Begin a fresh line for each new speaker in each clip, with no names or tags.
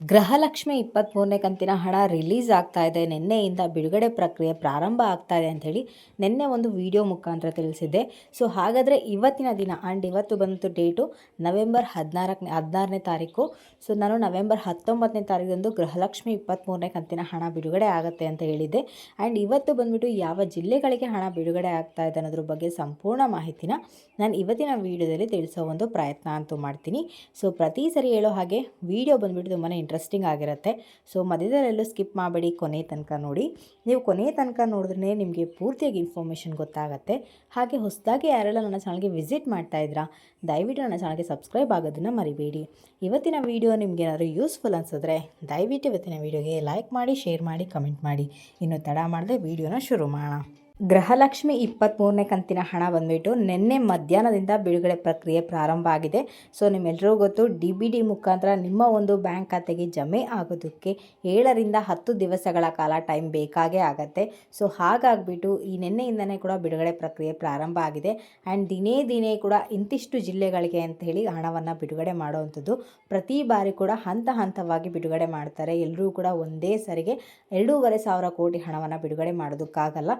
ಗೃಹಲಕ್ಷ್ಮಿ ಇಪ್ಪತ್ತ್ಮೂರನೇ ಕಂತಿನ ಹಣ ರಿಲೀಸ್ ಆಗ್ತಾ ಇದೆ. ನಿನ್ನೆಯಿಂದ ಬಿಡುಗಡೆ ಪ್ರಕ್ರಿಯೆ ಪ್ರಾರಂಭ ಆಗ್ತಾ ಇದೆ ಅಂಥೇಳಿ ನಿನ್ನೆ ಒಂದು ವಿಡಿಯೋ ಮುಖಾಂತರ ತಿಳಿಸಿದ್ದೆ. ಸೊ, ಹಾಗಾದರೆ ಇವತ್ತಿನ ದಿನ ಆ್ಯಂಡ್ ಇವತ್ತು ಬಂತು ಡೇಟು ನವೆಂಬರ್ ಹದಿನಾರಕ್ಕೆ ಹದಿನಾರನೇ ತಾರೀಕು. ಸೊ, ನಾನು ನವೆಂಬರ್ ಹತ್ತೊಂಬತ್ತನೇ ತಾರೀಕಂದು ಗೃಹಲಕ್ಷ್ಮಿ ಇಪ್ಪತ್ತ್ಮೂರನೇ ಕಂತಿನ ಹಣ ಬಿಡುಗಡೆ ಆಗುತ್ತೆ ಅಂತ ಹೇಳಿದ್ದೆ. ಆ್ಯಂಡ್ ಇವತ್ತು ಬಂದ್ಬಿಟ್ಟು ಯಾವ ಜಿಲ್ಲೆಗಳಿಗೆ ಹಣ ಬಿಡುಗಡೆ ಆಗ್ತಾ ಇದೆ ಅನ್ನೋದ್ರ ಬಗ್ಗೆ ಸಂಪೂರ್ಣ ಮಾಹಿತಿನ ನಾನು ಇವತ್ತಿನ ವಿಡಿಯೋದಲ್ಲಿ ತಿಳಿಸೋ ಒಂದು ಪ್ರಯತ್ನ ಅಂತೂ ಮಾಡ್ತೀನಿ. ಸೊ, ಪ್ರತಿ ಸರಿ ಹೇಳೋ ಹಾಗೆ ವಿಡಿಯೋ ಬಂದ್ಬಿಟ್ಟು ತುಂಬಾ ಇಂಟ್ರೆಸ್ಟಿಂಗ್ ಆಗಿರುತ್ತೆ. ಸೊ ಮಧ್ಯದಲ್ಲೆಲ್ಲೂ ಸ್ಕಿಪ್ ಮಾಡಬೇಡಿ ಕೊನೆ ತನಕ ನೋಡಿ. ನೀವು ಕೊನೆ ತನಕ ನೋಡಿದ್ರೆ ನಿಮಗೆ ಪೂರ್ತಿಯಾಗಿ ಇನ್ಫಾರ್ಮೇಷನ್ ಗೊತ್ತಾಗುತ್ತೆ. ಹಾಗೆ ಹೊಸದಾಗಿ ಯಾರೆಲ್ಲ ನನ್ನ ಚಾನಲ್ಗೆ ವಿಸಿಟ್ ಮಾಡ್ತಾ ಇದ್ರಾ, ದಯವಿಟ್ಟು ನನ್ನ ಚಾನಲ್ಗೆ ಸಬ್ಸ್ಕ್ರೈಬ್ ಆಗೋದನ್ನು ಮರಿಬೇಡಿ. ಇವತ್ತಿನ ವೀಡಿಯೋ ನಿಮ್ಗೆ ಯೂಸ್ಫುಲ್ ಅನಿಸಿದ್ರೆ, ದಯವಿಟ್ಟು ಇವತ್ತಿನ ವಿಡಿಯೋಗೆ ಲೈಕ್ ಮಾಡಿ ಶೇರ್ ಮಾಡಿ ಕಮೆಂಟ್ ಮಾಡಿ. ಇನ್ನೂ ತಡ ಮಾಡದೆ ವಿಡಿಯೋನ ಶುರು ಮಾಡೋಣ. ಗೃಹಲಕ್ಷ್ಮಿ ಇಪ್ಪತ್ತ್ಮೂರನೇ ಕಂತಿನ ಹಣ ಬಂದುಬಿಟ್ಟು ನಿನ್ನೆ ಮಧ್ಯಾಹ್ನದಿಂದ ಬಿಡುಗಡೆ ಪ್ರಕ್ರಿಯೆ ಪ್ರಾರಂಭ ಆಗಿದೆ. ಸೊ ನಿಮ್ಮೆಲ್ಲರಿಗೂ ಗೊತ್ತು, ಡಿ ಬಿ ಡಿ ಮುಖಾಂತರ ನಿಮ್ಮ ಒಂದು ಬ್ಯಾಂಕ್ ಖಾತೆಗೆ ಜಮೆ ಆಗೋದಕ್ಕೆ ಏಳರಿಂದ ಹತ್ತು ದಿವಸಗಳ ಕಾಲ ಟೈಮ್ ಬೇಕಾಗೇ ಆಗತ್ತೆ. ಸೊ, ಹಾಗಾಗಿಬಿಟ್ಟು ಈ ನಿನ್ನೆಯಿಂದನೇ ಕೂಡ ಬಿಡುಗಡೆ ಪ್ರಕ್ರಿಯೆ ಪ್ರಾರಂಭ ಆಗಿದೆ. ಆ್ಯಂಡ್ ದಿನೇ ದಿನೇ ಕೂಡ ಇಂತಿಷ್ಟು ಜಿಲ್ಲೆಗಳಿಗೆ ಅಂತ ಹೇಳಿ ಹಣವನ್ನು ಬಿಡುಗಡೆ ಮಾಡುವಂಥದ್ದು. ಪ್ರತಿ ಬಾರಿ ಕೂಡ ಹಂತ ಹಂತವಾಗಿ ಬಿಡುಗಡೆ ಮಾಡ್ತಾರೆ. ಎಲ್ಲರೂ ಕೂಡ ಒಂದೇ ಸರಿಗೆ ಎರಡೂವರೆ ಸಾವಿರ ಕೋಟಿ ಹಣವನ್ನು ಬಿಡುಗಡೆ ಮಾಡೋದಕ್ಕಾಗಲ್ಲ.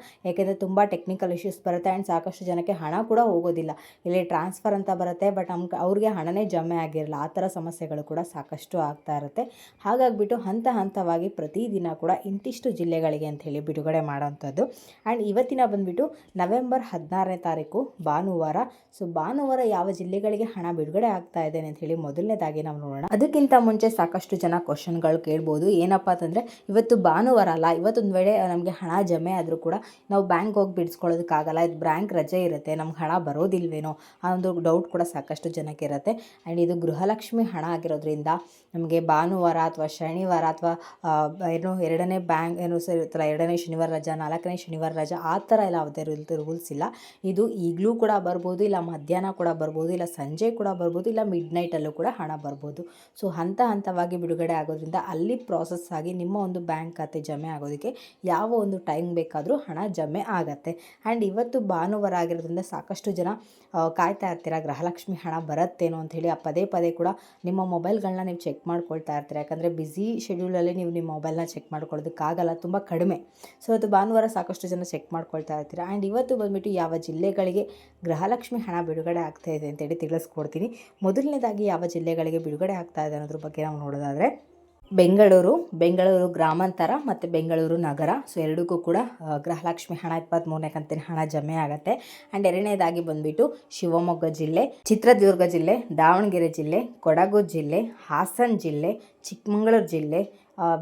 ಯಾಕೆಂದರೆ ತುಂಬ ಟೆಕ್ನಿಕಲ್ ಇಶ್ಯೂಸ್ ಬರುತ್ತೆ ಆ್ಯಂಡ್ ಸಾಕಷ್ಟು ಜನಕ್ಕೆ ಹಣ ಕೂಡ ಹೋಗೋದಿಲ್ಲ. ಇಲ್ಲಿ ಟ್ರಾನ್ಸ್ಫರ್ ಅಂತ ಬರುತ್ತೆ ಬಟ್ ನಮ್ಗೆ ಅವ್ರಿಗೆ ಹಣನೇ ಜಮೆ ಆಗಿರಲ್ಲ. ಆ ಥರ ಸಮಸ್ಯೆಗಳು ಕೂಡ ಸಾಕಷ್ಟು ಆಗ್ತಾ ಇರುತ್ತೆ. ಹಾಗಾಗಿಬಿಟ್ಟು ಹಂತ ಹಂತವಾಗಿ ಪ್ರತಿದಿನ ಕೂಡ ಇಂತಿಷ್ಟು ಜಿಲ್ಲೆಗಳಿಗೆ ಅಂತ ಹೇಳಿ ಬಿಡುಗಡೆ ಮಾಡೋವಂಥದ್ದು. ಆ್ಯಂಡ್ ಇವತ್ತಿನ ಬಂದುಬಿಟ್ಟು ನವೆಂಬರ್ ಹದಿನಾರನೇ ತಾರೀಕು, ಭಾನುವಾರ. ಸೊ ಭಾನುವಾರ ಯಾವ ಜಿಲ್ಲೆಗಳಿಗೆ ಹಣ ಬಿಡುಗಡೆ ಆಗ್ತಾ ಇದೆ ಅಂತ ಹೇಳಿ ಮೊದಲನೇದಾಗಿ ನಾವು ನೋಡೋಣ. ಅದಕ್ಕಿಂತ ಮುಂಚೆ ಸಾಕಷ್ಟು ಜನ ಕ್ವಶನ್ಗಳು ಕೇಳ್ಬೋದು. ಏನಪ್ಪ ಅಂತಂದರೆ, ಇವತ್ತು ಭಾನುವಾರ ಅಲ್ಲ, ಇವತ್ತೊಂದು ವೇಳೆ ನಮಗೆ ಹಣ ಜಮೆ ಆದರೂ ಕೂಡ ನಾವು ಬ್ಯಾಂಕ್ ಹೋಗಿ ಬಿಡಿಸ್ಕೊಳ್ಳೋದಕ್ಕಾಗಲ್ಲ. ಇದು ಬ್ಯಾಂಕ್ ರಜೆ ಇರುತ್ತೆ. ನಮ್ಗೆ ಹಣ ಬರೋದಿಲ್ವೇನೋ ಆ ಒಂದು ಡೌಟ್ ಕೂಡ ಸಾಕಷ್ಟು ಜನಕ್ಕೆ ಇರುತ್ತೆ. ಆ್ಯಂಡ್ ಇದು ಗೃಹಲಕ್ಷ್ಮಿ ಹಣ ಆಗಿರೋದ್ರಿಂದ ನಮಗೆ ಭಾನುವಾರ ಅಥವಾ ಶನಿವಾರ ಅಥವಾ ಏನು ಎರಡನೇ ಬ್ಯಾಂಕ್, ಏನು ಇರುತ್ತಲ್ಲ, ಎರಡನೇ ಶನಿವಾರ ರಜಾ, ನಾಲ್ಕನೇ ಶನಿವಾರ ರಜಾ, ಆ ಥರ ಎಲ್ಲ ಯಾವುದೇ ರೂಲ್ಸ್ ಇಲ್ಲ. ಇದು ಈಗಲೂ ಕೂಡ ಬರ್ಬೋದು, ಇಲ್ಲ ಮಧ್ಯಾಹ್ನ ಕೂಡ ಬರ್ಬೋದು, ಇಲ್ಲ ಸಂಜೆ ಕೂಡ ಬರ್ಬೋದು, ಇಲ್ಲ ಮಿಡ್ ನೈಟಲ್ಲೂ ಕೂಡ ಹಣ ಬರ್ಬೋದು. ಸೊ ಹಂತ ಹಂತವಾಗಿ ಬಿಡುಗಡೆ ಆಗೋದ್ರಿಂದ ಅಲ್ಲಿ ಪ್ರಾಸೆಸ್ ಆಗಿ ನಿಮ್ಮ ಒಂದು ಬ್ಯಾಂಕ್ ಖಾತೆ ಜಮೆ ಆಗೋದಕ್ಕೆ ಯಾವ ಒಂದು ಟೈಮ್ ಬೇಕಾದರೂ ಹಣ ಜಮೆ ಆಗತ್ತೆ. ಆ್ಯಂಡ್ ಇವತ್ತು ಭಾನುವಾರ ಆಗಿರೋದ್ರಿಂದ ಸಾಕಷ್ಟು ಜನ ಕಾಯ್ತಾ ಇರ್ತೀರ, ಗೃಹಲಕ್ಷ್ಮಿ ಹಣ ಬರುತ್ತೇನೋ ಹೇಳಿ ಆ ಪದೇ ಪದೇ ಕೂಡ ನಿಮ್ಮ ಮೊಬೈಲ್ಗಳನ್ನ ನೀವು ಚೆಕ್ ಮಾಡ್ಕೊಳ್ತಾ ಇರ್ತೀರ? ಯಾಕಂದರೆ ಬ್ಯುಸಿ ಶೆಡ್ಯೂಲಲ್ಲಿ ನೀವು ನಿಮ್ಮ ಮೊಬೈಲ್ನ ಚೆಕ್ ಮಾಡ್ಕೊಳ್ಳೋದಕ್ಕಾಗಲ್ಲ, ತುಂಬ ಕಡಿಮೆ. ಸೊ ಅದು ಭಾನುವಾರ ಸಾಕಷ್ಟು ಜನ ಚೆಕ್ ಮಾಡ್ಕೊಳ್ತಾ ಇರ್ತೀರ? ಆ್ಯಂಡ್ ಇವತ್ತು ಬಂದುಬಿಟ್ಟು ಯಾವ ಜಿಲ್ಲೆಗಳಿಗೆ ಗೃಹಲಕ್ಷ್ಮಿ ಹಣ ಬಿಡುಗಡೆ ಆಗ್ತಾ ಇದೆ ಅಂತೇಳಿ ತಿಳಿಸ್ಕೊಡ್ತೀನಿ. ಮೊದಲನೇದಾಗಿ ಯಾವ ಜಿಲ್ಲೆಗಳಿಗೆ ಬಿಡುಗಡೆ ಆಗ್ತಾ ಇದೆ ಅನ್ನೋದ್ರ ಬಗ್ಗೆ ನಾವು ನೋಡೋದಾದರೆ ಬೆಂಗಳೂರು ಬೆಂಗಳೂರು ಗ್ರಾಮಾಂತರ ಮತ್ತು ಬೆಂಗಳೂರು ನಗರ. ಸೊ ಎರಡಕ್ಕೂ ಕೂಡ ಗೃಹಲಕ್ಷ್ಮಿ ಹಣ ಇಪ್ಪತ್ತ್ಮೂರನೇ ಕಂತಿನ ಹಣ ಜಮೆ ಆಗುತ್ತೆ. ಆ್ಯಂಡ್ ಎರಡನೇದಾಗಿ ಬಂದುಬಿಟ್ಟು ಶಿವಮೊಗ್ಗ ಜಿಲ್ಲೆ, ಚಿತ್ರದುರ್ಗ ಜಿಲ್ಲೆ, ದಾವಣಗೆರೆ ಜಿಲ್ಲೆ, ಕೊಡಗು ಜಿಲ್ಲೆ, ಹಾಸನ ಜಿಲ್ಲೆ, ಚಿಕ್ಕಮಗಳೂರು ಜಿಲ್ಲೆ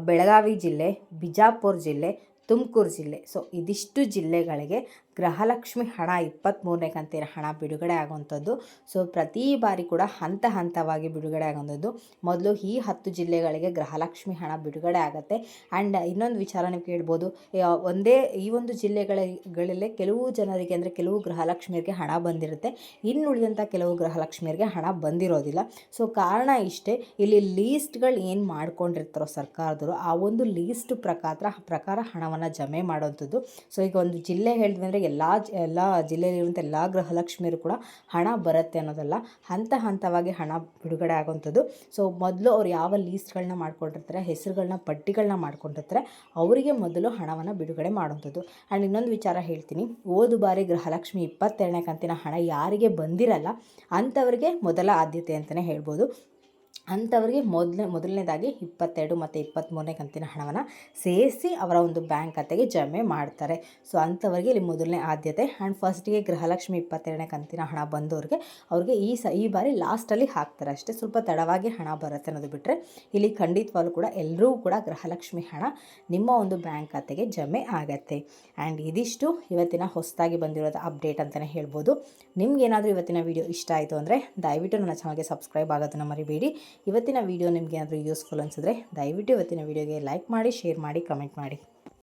ಬೆಳಗಾವಿ ಜಿಲ್ಲೆ, ಬಿಜಾಪುರ ಜಿಲ್ಲೆ, ತುಮಕೂರು ಜಿಲ್ಲೆ. ಸೊ ಇದಿಷ್ಟು ಜಿಲ್ಲೆಗಳಿಗೆ ಗೃಹಲಕ್ಷ್ಮಿ ಹಣ ಇಪ್ಪತ್ತ್ಮೂರನೇ ಕಂತಿನ ಹಣ ಬಿಡುಗಡೆ ಆಗುವಂಥದ್ದು. ಸೊ ಪ್ರತಿ ಬಾರಿ ಕೂಡ ಹಂತ ಹಂತವಾಗಿ ಬಿಡುಗಡೆ ಆಗುವಂಥದ್ದು. ಮೊದಲು ಈ ಹತ್ತು ಜಿಲ್ಲೆಗಳಿಗೆ ಗೃಹಲಕ್ಷ್ಮಿ ಹಣ ಬಿಡುಗಡೆ ಆಗುತ್ತೆ. ಆ್ಯಂಡ್ ಇನ್ನೊಂದು ವಿಚಾರ ನೀವು ಕೇಳ್ಬೋದು ಒಂದೇ, ಈ ಒಂದು ಜಿಲ್ಲೆಗಳಲ್ಲೇ ಕೆಲವು ಜನರಿಗೆ ಅಂದರೆ ಕೆಲವು ಗೃಹಲಕ್ಷ್ಮಿಯರಿಗೆ ಹಣ ಬಂದಿರುತ್ತೆ. ಇನ್ನು ಉಳಿದಂಥ ಕೆಲವು ಗೃಹಲಕ್ಷ್ಮಿಯರಿಗೆ ಹಣ ಬಂದಿರೋದಿಲ್ಲ. ಸೊ ಕಾರಣ ಇಷ್ಟೇ. ಇಲ್ಲಿ ಲೀಸ್ಟ್ಗಳು ಏನು ಮಾಡ್ಕೊಂಡಿರ್ತಾರೋ ಸರ್ಕಾರದವರು ಆ ಒಂದು ಲೀಸ್ಟ್ ಪ್ರಕಾರ ಪ್ರಕಾರ ಹಣವನ್ನು ಜಮೆ ಮಾಡುವಂಥದ್ದು. ಸೊ ಈಗ ಒಂದು ಜಿಲ್ಲೆ ಹೇಳಿದ್ವಿ ಅಂದರೆ ಎಲ್ಲ ಎಲ್ಲ ಜಿಲ್ಲೆಯಲ್ಲಿರುವಂಥ ಎಲ್ಲ ಗೃಹಲಕ್ಷ್ಮಿಯರು ಕೂಡ ಹಣ ಬರುತ್ತೆ ಅನ್ನೋದಲ್ಲ, ಹಂತ ಹಂತವಾಗಿ ಹಣ ಬಿಡುಗಡೆ ಆಗೋವಂಥದ್ದು. ಸೊ ಮೊದಲು ಅವ್ರು ಯಾವ ಲೀಸ್ಟ್ಗಳನ್ನ ಮಾಡ್ಕೊಂಡಿರ್ತಾರೆ ಹೆಸರುಗಳನ್ನ ಪಟ್ಟಿಗಳನ್ನ ಮಾಡ್ಕೊಂಡಿರ್ತಾರೆ, ಅವರಿಗೆ ಮೊದಲು ಹಣವನ್ನು ಬಿಡುಗಡೆ ಮಾಡುವಂಥದ್ದು. ಆ್ಯಂಡ್ ಇನ್ನೊಂದು ವಿಚಾರ ಹೇಳ್ತೀನಿ ಓದು ಬಾರಿ ಗೃಹಲಕ್ಷ್ಮಿ ಇಪ್ಪತ್ತೆರಡನೇ ಕಂತಿನ ಹಣ ಯಾರಿಗೆ ಬಂದಿರಲ್ಲ, ಅಂಥವ್ರಿಗೆ ಮೊದಲ ಆದ್ಯತೆ ಅಂತಲೇ ಹೇಳ್ಬೋದು. ಅಂಥವ್ರಿಗೆ ಮೊದಲನೇ ಮೊದಲನೇದಾಗಿ ಇಪ್ಪತ್ತೆರಡು ಮತ್ತು ಇಪ್ಪತ್ತ್ಮೂರನೇ ಕಂತಿನ ಹಣವನ್ನು ಸೇರಿಸಿ ಅವರ ಒಂದು ಬ್ಯಾಂಕ್ ಖಾತೆಗೆ ಜಮೆ ಮಾಡ್ತಾರೆ. ಸೊ ಅಂಥವ್ರಿಗೆ ಇಲ್ಲಿ ಮೊದಲನೇ ಆದ್ಯತೆ ಆ್ಯಂಡ್ ಫಸ್ಟಿಗೆ ಗೃಹಲಕ್ಷ್ಮಿ ಇಪ್ಪತ್ತೆರಡನೇ ಕಂತಿನ ಹಣ ಬಂದವ್ರಿಗೆ ಅವ್ರಿಗೆ ಈ ಸ, ಈ ಬಾರಿ ಲಾಸ್ಟಲ್ಲಿ ಹಾಕ್ತಾರೆ ಅಷ್ಟೇ. ಸ್ವಲ್ಪ ತಡವಾಗಿ ಹಣ ಬರುತ್ತೆ ಅನ್ನೋದು ಬಿಟ್ಟರೆ ಇಲ್ಲಿ ಖಂಡಿತವಾಗ್ಲೂ ಕೂಡ ಎಲ್ಲರೂ ಕೂಡ ಗೃಹಲಕ್ಷ್ಮಿ ಹಣ ನಿಮ್ಮ ಒಂದು ಬ್ಯಾಂಕ್ ಖಾತೆಗೆ ಜಮೆ ಆಗತ್ತೆ. ಆ್ಯಂಡ್ ಇದಿಷ್ಟು ಇವತ್ತಿನ ಹೊಸದಾಗಿ ಬಂದಿರೋದು ಅಪ್ಡೇಟ್ ಅಂತಲೇ ಹೇಳ್ಬೋದು. ನಿಮ್ಗೇನಾದರೂ ಇವತ್ತಿನ ವೀಡಿಯೋ ಇಷ್ಟ ಆಯಿತು ಅಂದರೆ ದಯವಿಟ್ಟು ನನ್ನ ಚಾನಲ್ಗೆ ಸಬ್ಸ್ಕ್ರೈಬ್ ಆಗೋದನ್ನು ಮರಿಬೇಡಿ. ಇವತ್ತಿನ ವೀಡಿಯೋ ನಿಮಗೆ ಏನಾದರೂ ಯೂಸ್ಫುಲ್ ಅನಿಸಿದ್ರೆ ದಯವಿಟ್ಟು ಇವತ್ತಿನ ವೀಡಿಯೋಗೆ ಲೈಕ್ ಮಾಡಿ, ಶೇರ್ ಮಾಡಿ, ಕಮೆಂಟ್ ಮಾಡಿ.